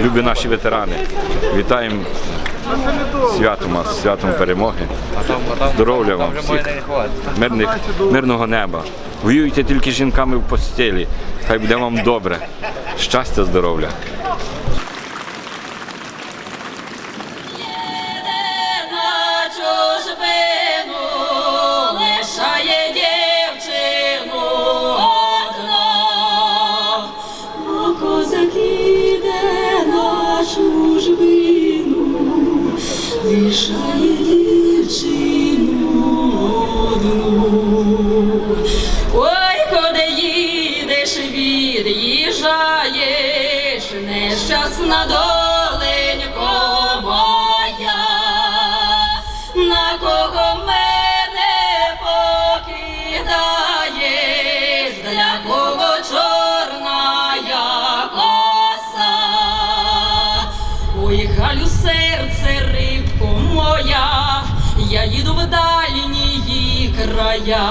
Любі наші ветерани, вітаємо святом вас, святом перемоги. Здоров'я вам всіх, мирних, мирного неба. Воюйте тільки жінками в постелі. Хай буде вам добре. Щастя, здоров'я. Нещасна доленько моя, на кого мене покидаєш, для кого чорна я коса. Ой, Галю, серце, рибко моя, я їду в дальні края,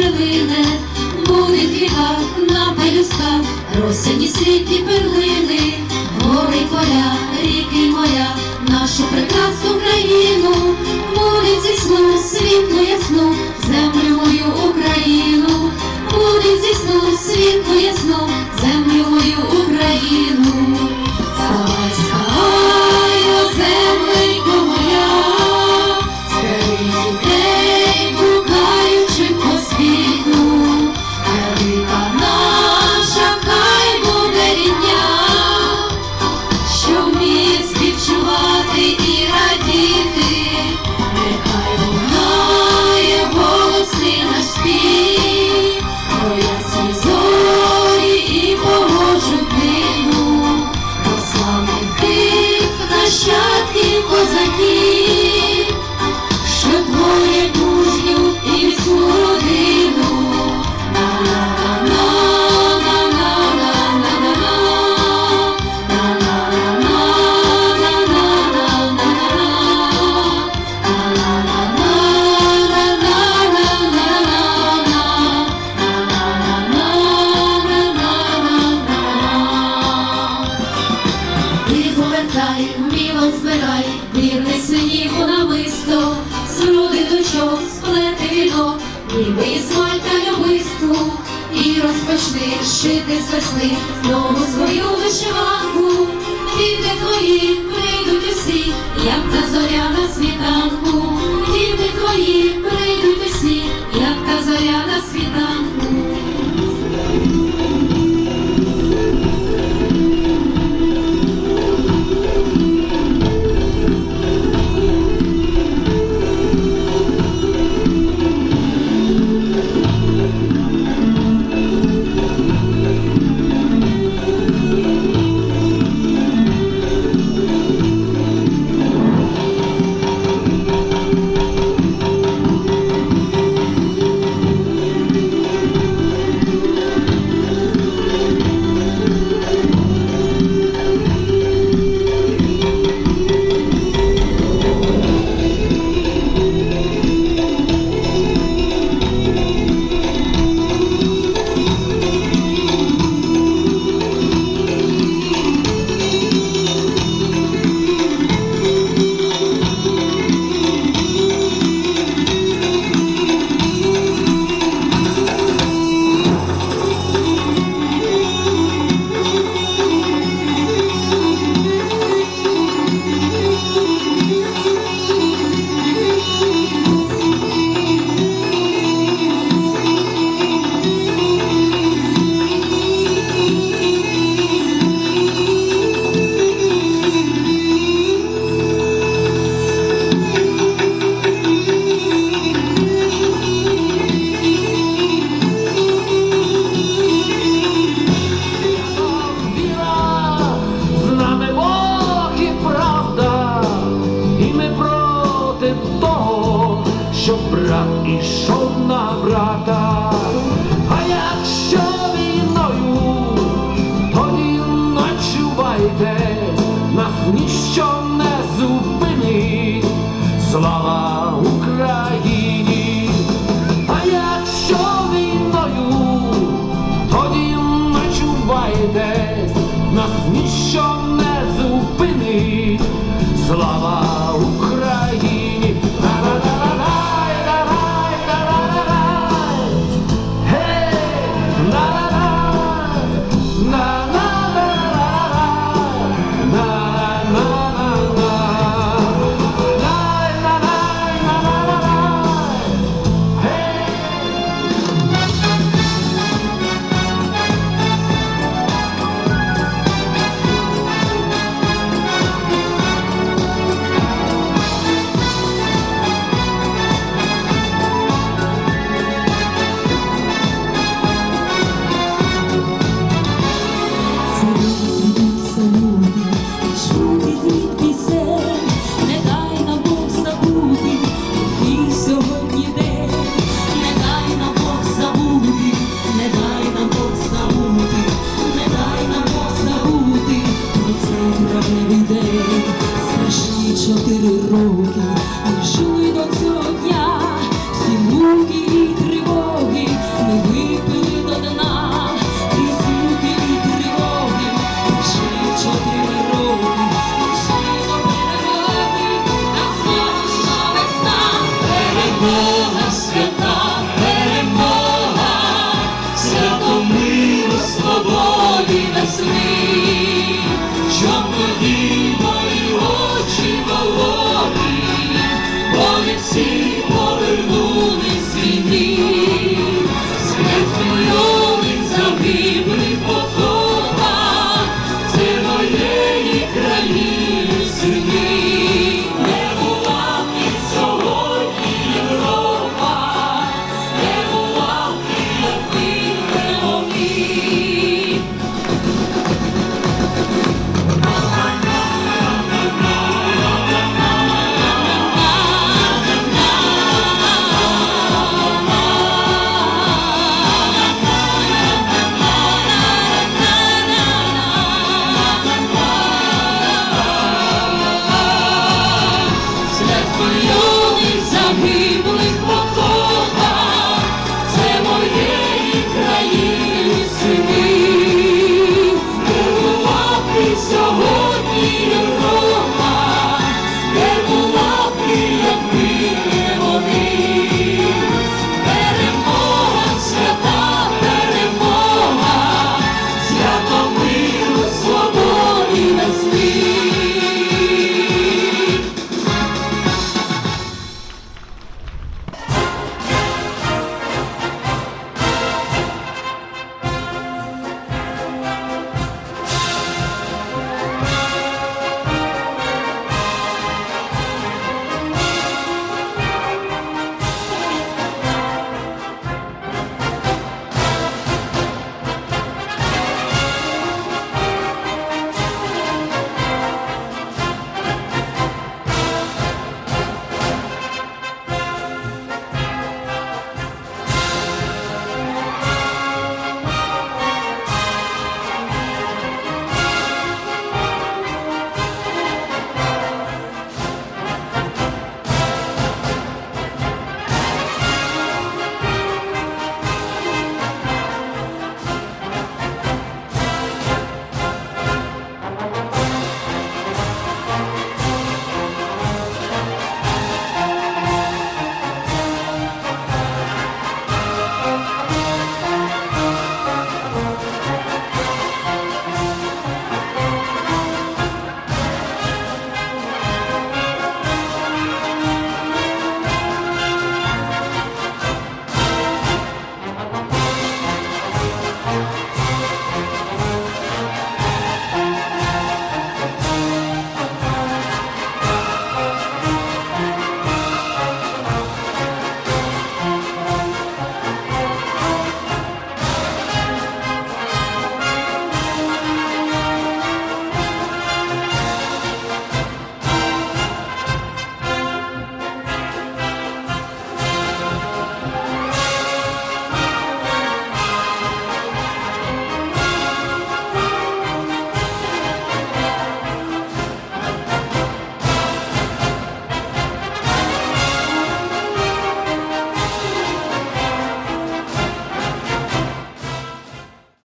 прилине, буде квітах на пелюсках, росяні світлі перлини, гори поля, ріки моря, нашу прекрасну країну, буде зі сну світло ясну, землю мою Україну, буде зі сну світло ясну, землю мою Україну. нащадків вміло збирай, вірний синів у намисто, з груди дочок сплети вінок, ніби із мальта любисту, і розпочни шити з весни знову свою вишиванку. Діти твої прийдуть усі, як та зоря на світанку. Діти твої прийдуть усі, як та зоря на світанку.